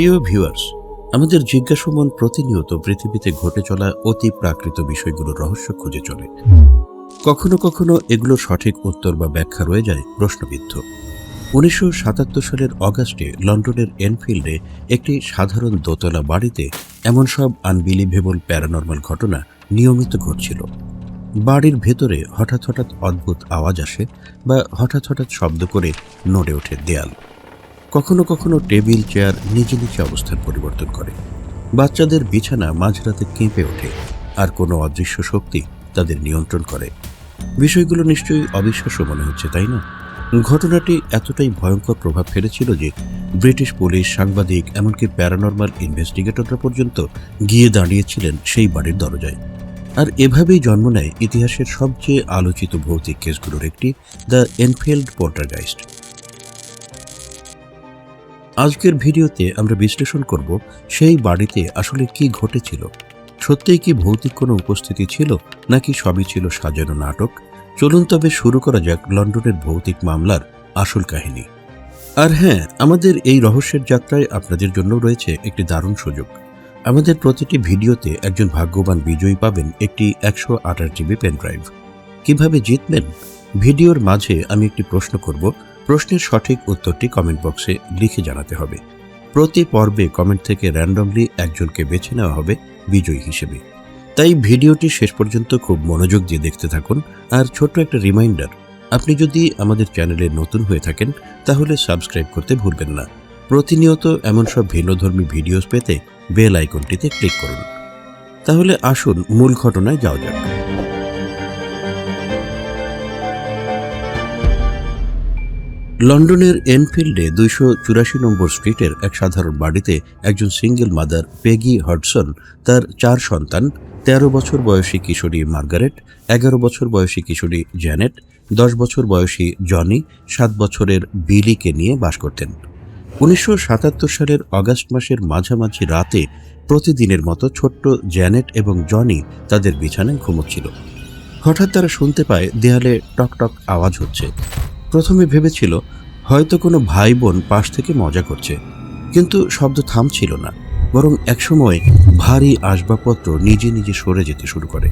প্রিয় ভিউয়ার্স আমাদের জিজ্ঞাসমন প্রতিনিয়ত পৃথিবীতে ঘটে চলা অতি প্রাকৃত বিষয়গুলোর রহস্য খুঁজে চলে। কখনো কখনো এগুলো সঠিক উত্তর বা ব্যাখ্যা রয়ে যায় প্রশ্নবিদ্ধ। উনিশশো সাতাত্তর সালের অগাস্টে লন্ডনের এনফিল্ডে একটি সাধারণ দোতলা বাড়িতে এমন সব আনবিলিভেবল প্যারানর্মাল ঘটনা নিয়মিত ঘটছিল। বাড়ির ভেতরে হঠাৎ হঠাৎ অদ্ভুত আওয়াজ আসে বা হঠাৎ হঠাৎ শব্দ করে নড়ে ওঠে দেয়াল। কখনো কখনো টেবিল, চেয়ার নিচে নিচে অবস্থান পরিবর্তন করে। বাচ্চাদের বিছানা মাঝরাতে কেঁপে ওঠে আর কোনো অদৃশ্য শক্তি তাদের নিয়ন্ত্রণ করে। বিষয়গুলো নিশ্চয়ই অবিশ্বাস্য মনে হচ্ছে, তাই না? ঘটনাটি এতটাই ভয়ঙ্কর প্রভাব ফেলেছিল যে ব্রিটিশ পুলিশ, সাংবাদিক, এমনকি প্যারানর্মাল ইনভেস্টিগেটররা পর্যন্ত গিয়ে দাঁড়িয়েছিলেন সেই বাড়ির দরজায়। আর এভাবেই জন্ম নেয় ইতিহাসের সবচেয়ে আলোচিত ভৌতিক কেসগুলোর একটি, দ্য এনফিল্ড পোর্টারগাইস্ট। আজকের ভিডিওতে আমরা বিশ্লেষণ করব সেই বাড়িতে আসলে কি ঘটেছিল। সত্যিই কি ভৌতিক কোনো উপস্থিতি ছিল, নাকি সবই ছিল সাজানো নাটক? চলুন তবে শুরু করা যাক লন্ডনের ভৌতিক মামলার আসল কাহিনী। আর হ্যাঁ আমাদের এই রহস্যের যাত্রায় আপনাদের জন্য রয়েছে একটি দারুণ সুযোগ। আমাদের প্রতিটি ভিডিওতে একজন ভাগ্যবান বিজয়ী পাবেন একটি একশো আঠাশ জিবি পেনড্রাইভ কীভাবে জিতবেন? ভিডিওর মাঝে আমি একটি প্রশ্ন করব প্রশ্নের সঠিক উত্তরটি কমেন্ট বক্সে লিখে জানাতে হবে। প্রতি পর্বে কমেন্ট থেকে র্যান্ডমলি একজনকে বেছে নেওয়া হবে বিজয়ী হিসেবে। তাই ভিডিওটি শেষ পর্যন্ত খুব মনোযোগ দিয়ে দেখতে থাকুন। আর ছোট্ট একটা রিমাইন্ডার আপনি যদি আমাদের চ্যানেলে নতুন হয়ে থাকেন, তাহলে সাবস্ক্রাইব করতে ভুলবেন না। প্রতিনিয়ত এমন সব ভিন্নধর্মী ভিডিওস পেতে বেল আইকনটিতে ক্লিক করুন। তাহলে আসুন মূল ঘটনায় যাওয়া যাক। লন্ডনের এনফিল্ডে দুইশো চুরাশি নম্বর স্ট্রিটের এক সাধারণ বাড়িতে একজন সিঙ্গেল মাদার পেগি হডসন, তার চার সন্তান, তেরো বছর বয়সী কিশোরী মার্গারেট, এগারো বছর বয়সী কিশোরী জ্যানেট, দশ বছর বয়সী জনি, সাত বছরের বিলিকে নিয়ে বাস করতেন। উনিশশো সাতাত্তর সালের অগাস্ট মাসের মাঝামাঝি রাতে প্রতিদিনের মতো ছোট্ট জ্যানেট এবং জনি তাদের বিছানায় ঘুমোচ্ছিল। হঠাৎ তারা শুনতে পায় দেয়ালে টকটক আওয়াজ হচ্ছে। প্রথমে ভেবেছিল, হয়তো কোনো ভাই বোন পাশ থেকে মজা করছে। কিন্তু শব্দ থামছিল না, বরং একসময় ভারী আসবাবপত্র নিজে নিজে সরে যেতে শুরু করে।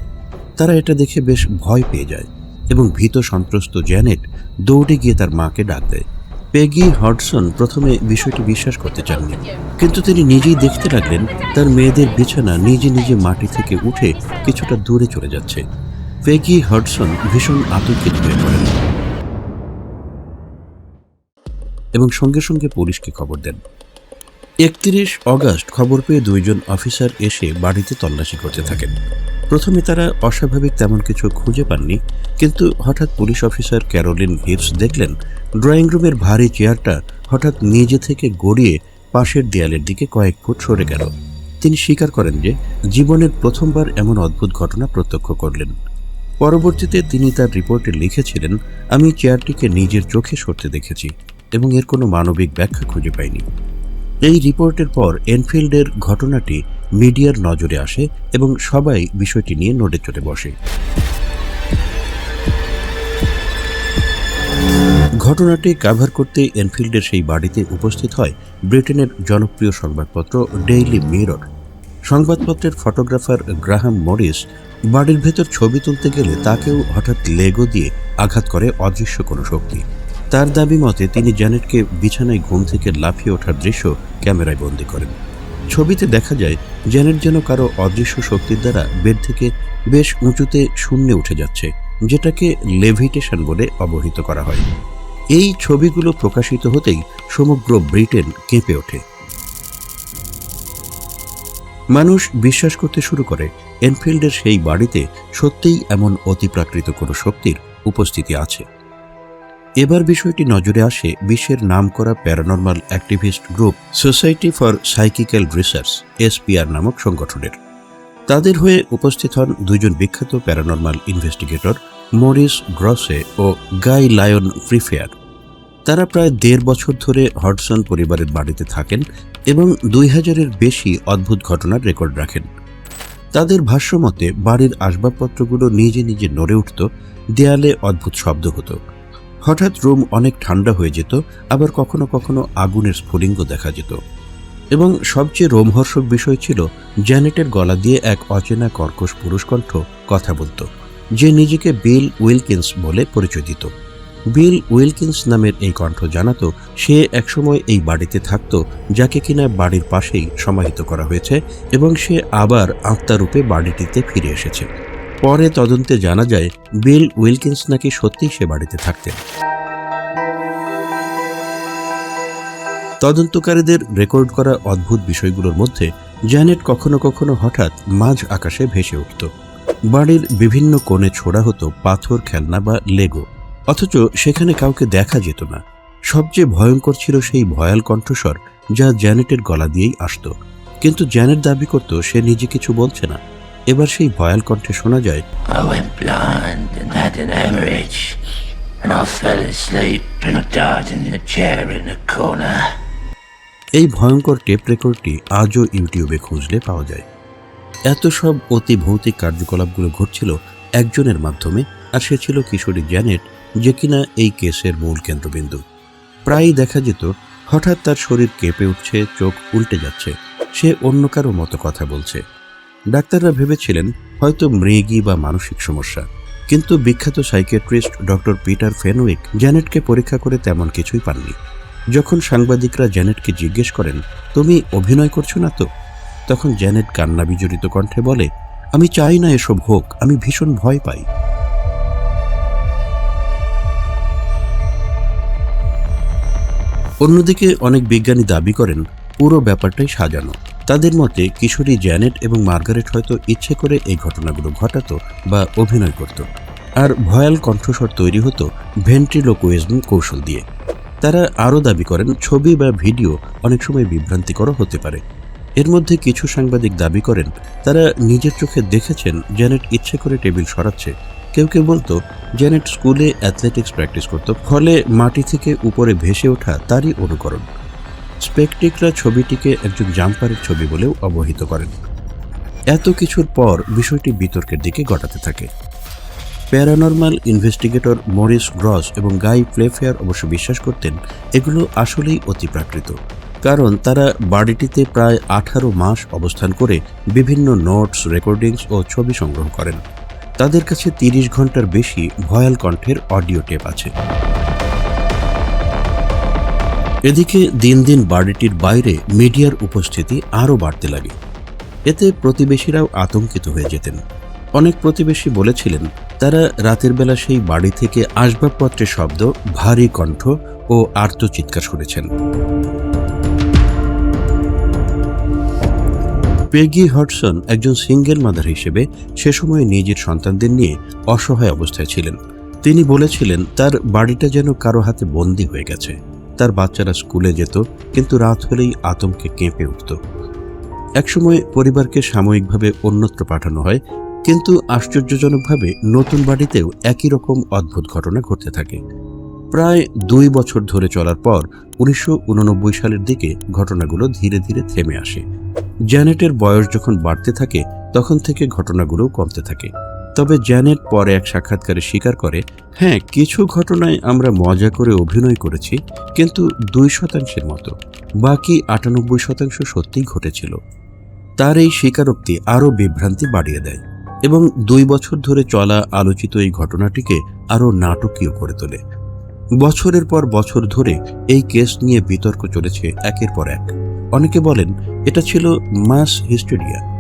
তারা এটা দেখে বেশ ভয় পেয়ে যায় এবং ভীত সন্ত্রস্ত জ্যানেট দৌড়ে গিয়ে তার মাকে ডাক দেয়। পেগি হডসন প্রথমে বিষয়টি বিশ্বাস করতে চাননি, কিন্তু তিনি নিজেই দেখতে লাগলেন তার মেয়েদের বিছানা নিজে নিজে মাটি থেকে উঠে কিছুটা দূরে চলে যাচ্ছে। পেগি হডসন ভীষণ আতঙ্কিত হয়ে পড়েন। এবং সঙ্গে সঙ্গে পুলিশকে খবর দেন। একত্রিশ অগাস্ট খবর পেয়ে দুইজন অফিসার এসে বাড়িতে তল্লাশি করতে থাকেন। প্রথমে তারা অস্বাভাবিক তেমন কিছু খুঁজে পাননি, কিন্তু হঠাৎ পুলিশ অফিসার ক্যারোলিন হিপস দেখলেন, ড্রয়িং রুমের ভারী চেয়ারটা হঠাৎ নিজে থেকে গড়িয়ে পাশের দেয়ালের দিকে কয়েক ফুট সরে গেল। তিনি স্বীকার করেন যে, জীবনের প্রথমবার এমন অদ্ভুত ঘটনা প্রত্যক্ষ করলেন। পরবর্তীতে তিনি তার রিপোর্টে লিখেছিলেন, আমি চেয়ারটিকে নিজের চোখে সরতে দেখেছি। এবং এর কোনো মানবিক ব্যাখ্যা খুঁজে পায়নি এই রিপোর্টের পর এনফিল্ডের ঘটনাটি মিডিয়ার নজরে আসে এবং সবাই বিষয়টি নিয়ে নড়ে চড়ে বসে। ঘটনাটি কাভার করতে এনফিল্ডের সেই বাড়িতে উপস্থিত হয় ব্রিটেনের জনপ্রিয় সংবাদপত্র ডেইলি মিরর সংবাদপত্রের ফটোগ্রাফার গ্রাহাম মরিস বাড়ির ভেতর ছবি তুলতে গেলে তাকেও হঠাৎ লেগো দিয়ে আঘাত করে অদৃশ্য কোনো শক্তি। তার দাবি মতে তিনি জ্যানেটকে বিছানায় ঘুম থেকে লাফিয়ে ওঠার দৃশ্য ক্যামেরায় বন্দি করেন। ছবিতে দেখা যায় জ্যানেট যেন কারও অদৃশ্য শক্তির দ্বারা বেড থেকে বেশ উঁচুতে শূন্যে উঠে যাচ্ছে, যেটাকে লেভিটেশন বলে অবহিত করা হয়। এই ছবিগুলো প্রকাশিত হতেই সমগ্র ব্রিটেন কেঁপে ওঠে। মানুষ বিশ্বাস করতে শুরু করে, এনফিল্ডের সেই বাড়িতে সত্যিই এমন অতিপ্রাকৃত কোনো শক্তির উপস্থিতি আছে। এবার বিষয়টি নজরে আসে বিশ্বের নামকরা paranormal activist group Society for Psychical Research, SPR নামক সংগঠনের। তাদের হয়ে উপস্থিত হন দুইজন বিখ্যাত প্যারানর্মাল ইনভেস্টিগেটর মরিস গ্রসে ও গাই লায়ন ফ্রিফেয়ার। তারা প্রায় দেড় বছর ধরে হডসন পরিবারের বাড়িতে থাকেন এবং দুই হাজারের বেশি অদ্ভুত ঘটনার রেকর্ড রাখেন। তাদের ভাষ্যমতে, বাড়ির আসবাবপত্রগুলো নিজে নিজে নড়ে উঠত, দেয়ালে অদ্ভুত শব্দ হতো। হঠাৎ রুম অনেক ঠান্ডা হয়ে যেত, আবার কখনো কখনো আগুনের স্ফুলিঙ্গ দেখা যেত। এবং সবচেয়ে রোমহর্ষক বিষয় ছিল, জ্যানেটের গলা দিয়ে এক অচেনা কর্কশ পুরুষ কণ্ঠ কথা বলতো, যে নিজেকে বিল উইলকিন্স বলে পরিচয় দিত। বিল উইলকিন্স নামের এই কণ্ঠ জানাতো, সে একসময় এই বাড়িতে থাকত, যাকে কিনা বাড়ির পাশেই সমাহিত করা হয়েছে, এবং সে আবার আত্মারূপে বাড়িটিতে ফিরে এসেছে। পরে তদন্তে জানা যায়, বিল উইলকিন্স নাকি সত্যিই সে বাড়িতে থাকতেন। তদন্তকারীদের রেকর্ড করা অদ্ভুত বিষয়গুলোর মধ্যে জ্যানেট কখনো কখনো হঠাৎ মাঝ আকাশে ভেসে উঠত। বাড়ির বিভিন্ন কোণে ছোড়া হতো পাথর, খেলনা বা লেগো। অথচ সেখানে কাউকে দেখা যেত না। সবচেয়ে ভয়ঙ্কর ছিল সেই ভয়াল কণ্ঠস্বর যা জ্যানেটের গলা দিয়েই আসত। কিন্তু জ্যানেট দাবি করত, সে নিজে কিছু বলছে না। এবার সেই ভয়াল কণ্ঠে শোনা যায় I went blind and had an hemorrhage, and I fell asleep and I died in the chair in the corner. এই ভয়ঙ্কর টেপ রেকর্ডটি আজও ইউটিউবে খুঁজলে পাওয়া যায়। এত সব অতি ভৌতিক কার্যকলাপগুলো ঘটছিল একজনের মাধ্যমে আর সে ছিল কিশোরী জ্যানেট যে কিনা এই কেসের মূল কেন্দ্রবিন্দু। প্রায়ই দেখা যেত হঠাৎ তার শরীর কেঁপে উঠছে চোখ উল্টে যাচ্ছে সে অন্য কারও মতো কথা বলছে। ডাক্তাররা ভেবেছিলেন হয়তো মৃগী বা মানসিক সমস্যা। কিন্তু বিখ্যাত সাইকিয়াট্রিস্ট ডক্টর পিটার ফেনউইক জ্যানেটকে পরীক্ষা করে তেমন কিছুই পাননি। যখন সাংবাদিকরা জ্যানেটকে জিজ্ঞেস করেন, তুমি অভিনয় করছ না তো? তখন জ্যানেট কান্না বিজড়িত কণ্ঠে বলে, আমি চাই না এসব হোক, আমি ভীষণ ভয় পাই। অন্যদিকে অনেক বিজ্ঞানী দাবি করেন, পুরো ব্যাপারটাই সাজানো। তাদের মতে কিশোরী জ্যানেট এবং মার্গারেট হয়তো ইচ্ছে করে এই ঘটনাগুলো ঘটাতো বা অভিনয় করত। আর ভয়াল কণ্ঠস্বর তৈরি হতো ভেন্ট্রিলোকুইজম কৌশল দিয়ে। তারা আরও দাবি করেন, ছবি বা ভিডিও অনেক সময় বিভ্রান্তিকর হতে পারে। এর মধ্যে কিছু সাংবাদিক দাবি করেন, তারা নিজের চোখে দেখেছেন জ্যানেট ইচ্ছে করে টেবিল সরাচ্ছে। কেউ কেউ বলতো, জ্যানেট স্কুলে অ্যাথলেটিক্স প্র্যাকটিস করত, ফলে মাটি থেকে উপরে ভেসে ওঠা তারই অনুকরণ। স্পেকটিকরা ছবিটিকে একজন জাম্পারের ছবি বলেও অবহিত করেন। এত কিছুর পর বিষয়টি বিতর্কের দিকে গড়াতে থাকে। প্যারানর্মাল ইনভেস্টিগেটর মরিস গ্রস এবং গাই প্লেফেয়ার অবশ্য বিশ্বাস করতেন এগুলো আসলেই অতিপ্রাকৃত, কারণ তারা বাড়িটিতে প্রায় আঠারো মাস অবস্থান করে বিভিন্ন নোটস, রেকর্ডিংস ও ছবি সংগ্রহ করেন। তাদের কাছে তিরিশ ঘণ্টার বেশি ভয়াল কণ্ঠের অডিও টেপ আছে। এদিকে দিন দিন বাড়িটির বাইরে মিডিয়ার উপস্থিতি আরও বাড়তে লাগে। এতে প্রতিবেশীরাও আতঙ্কিত হয়ে যেতেন। অনেক প্রতিবেশী বলেছিলেন, তারা রাতের বেলা সেই বাড়ি থেকে আসবাবপত্রের শব্দ, ভারী কণ্ঠ ও আর্তচিৎকার শুনেছেন। পেগি হটসন একজন সিঙ্গেল মাদার হিসেবে সে সময় নিজের সন্তানদের নিয়ে অসহায় অবস্থায় ছিলেন। তিনি বলেছিলেন, তার বাড়িটা যেন কারও হাতে বন্দি হয়ে গেছে। তার বাচ্চারা স্কুলে যেত, কিন্তু রাত হলেই আতঙ্কে কেঁপে উঠত। একসময় পরিবারকে সাময়িকভাবে অন্যত্র পাঠানো হয়, কিন্তু আশ্চর্যজনকভাবে নতুন বাড়িতেও একই রকম অদ্ভুত ঘটনা ঘটতে থাকে। প্রায় দুই বছর ধরে চলার পর উনিশশো উননব্বই সালের দিকে ঘটনাগুলো ধীরে ধীরে থেমে আসে। জ্যানেটের বয়স যখন বাড়তে থাকে, তখন থেকে ঘটনাগুলো কমতে থাকে। তবে জ্যানেট পরে এক সাক্ষাৎকারে স্বীকার করে হ্যাঁ কিছু ঘটনায় আমরা মজা করে অভিনয় করেছি, কিন্তু দুই শতাংশের মতো। বাকি আটানব্বই শতাংশ সত্যিই ঘটেছিল। তার এই স্বীকারোক্তি আরও বিভ্রান্তি বাড়িয়ে দেয় এবং দুই বছর ধরে চলা আলোচিত এই ঘটনাটিকে আরও নাটকীয় করে তোলে। বছরের পর বছর ধরে এই কেস নিয়ে বিতর্ক চলেছে একের পর এক। অনেকে বলেন, এটা ছিল মাস হিস্টোরিয়া।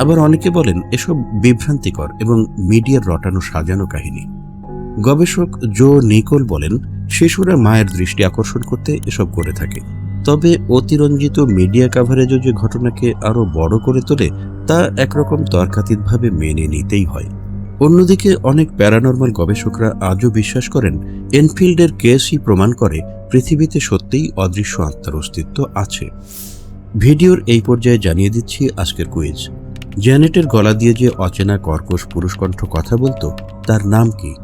আবার অনেকে বলেন, এসব বিভ্রান্তিকর এবং মিডিয়ার রটানো সাজানো কাহিনী। গবেষক জো নিকোল বলেন, শিশুরা মায়ের দৃষ্টি আকর্ষণ করতে এসব করে থাকে। তবে অতিরঞ্জিত মিডিয়া কাভারেজও যে ঘটনাকে আরও বড় করে তোলে, তা একরকম তর্কাতীতভাবে মেনে নিতেই হয়। অন্যদিকে অনেক প্যারানর্মাল গবেষকরা আজও বিশ্বাস করেন, এনফিল্ডের কেসই প্রমাণ করে পৃথিবীতে সত্যিই অদৃশ্য আত্মার অস্তিত্ব আছে। ভিডিওর এই পর্যায়ে জানিয়ে দিচ্ছি আজকের কুইজ। জ্যানেটের গলা দিয়ে যে অচেনা কর্কশ পুরুষকণ্ঠ কথা বলতো, তার নাম কি?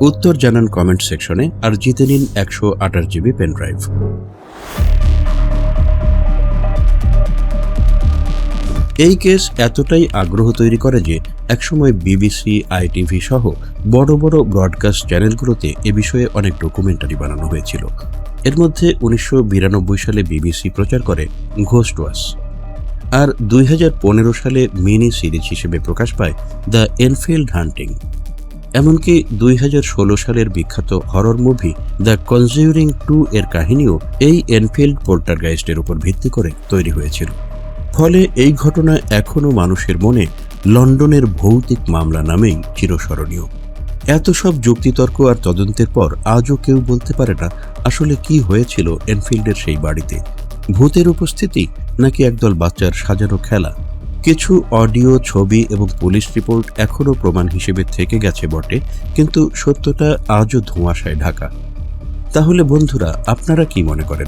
উত্তর জানান কমেন্ট সেকশনে আর জিতে নিন একশো আঠাশ জিবি পেনড্রাইভ এই কেস এতটাই আগ্রহ তৈরি করে যে একসময় বিবিসি, আইটিভি সহ বড় বড় ব্রডকাস্ট চ্যানেলগুলোতে এ বিষয়ে অনেক ডকুমেন্টারি বানানো হয়েছিল। এর মধ্যে উনিশশো বিরানব্বই সালে বিবিসি প্রচার করে ঘোস্ট ওয়াস আর দুই হাজার পনেরো সালে মিনি সিরিজ হিসেবে প্রকাশ পায় দ্য এনফিল্ড হান্টিং। এমনকি দুই হাজার ষোলো সালের বিখ্যাত horror movie the Conjuring two এর কাহিনীও এই এনফিল্ড পোল্টারগাইস্টের উপর ভিত্তি করে তৈরি হয়েছিল। ফলে এই ঘটনা এখনও মানুষের মনে লন্ডনের ভৌতিক মামলা নামেই চিরস্মরণীয়। এত সব যুক্তিতর্ক আর তদন্তের পর আজও কেউ বলতে পারে না আসলে কি হয়েছিল এনফিল্ডের সেই বাড়িতে। ভূতের উপস্থিতি নাকি একদল বাচ্চার সাজানো খেলা? কিছু অডিও, ছবি এবং পুলিশ রিপোর্ট এখনও প্রমাণ হিসেবে থেকে গেছে বটে, কিন্তু সত্যটা আজও ধোঁয়াশায় ঢাকা। তাহলে বন্ধুরা, আপনারা কি মনে করেন?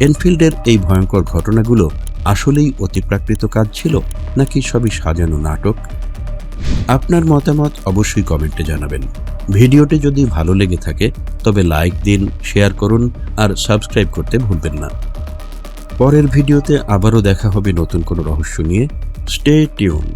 এনফিল্ডের এই ভয়ঙ্কর ঘটনাগুলো আসলেই অতিপ্রাকৃত কাজ ছিল নাকি সবই সাজানো নাটক? আপনার মতামত অবশ্যই কমেন্টে জানাবেন। ভিডিওটি যদি ভালো লেগে থাকে, তবে লাইক দিন, শেয়ার করুন আর সাবস্ক্রাইব করতে ভুলবেন না। পরের ভিডিওতে আবারও দেখা হবে নতুন কোনো রহস্য নিয়ে। Stay tuned